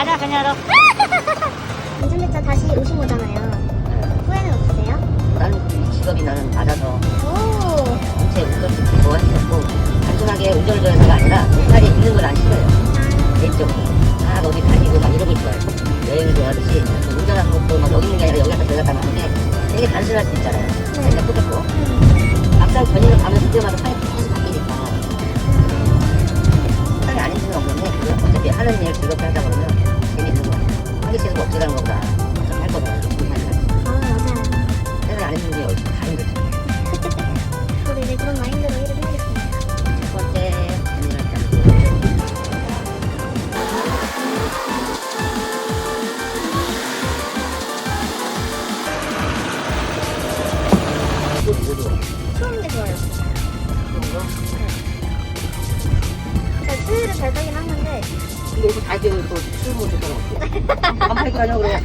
가자 그녀로. 운전대차 다시 오신 거잖아요. 후회는 없으세요? 나는 이 직업이 나는 맞아서 오. 전체 운전 좋아했었고 단순하게 운전을 좋아해서가 아니라 차에 있는 걸 안 싫어요. 개인적으로. 아 어디 다니고 막 이러고 좋아해요. 여행을 좋아하듯이 운전하는 것도 막 여기 있는 게 아니라 여기 갔다 저기 갔다 하는데 되게 단순할 수 있잖아요. 그러니까 똑같고 음. 막상 전일을 가면 그때마다 사이 계속 바뀌니까 사람이 아닌 수는 없는데 그거 어차피 하는 일 즐겁 같아요. 하기 싫은 거 없애라는 것보다 좀할 거잖아요. 아, 맞아요. 세상에 안 힘든 게 어디 다 힘들죠. 저도 이제 그런 마인드로 일을 해야겠습니다. 첫 번째 추운데 좋아요. 그런 거 제가 추위를 잘 타긴 하는데 근데 이거 다 지금 또술 먹을 사람 없어. 안 팔고 다녀 그래.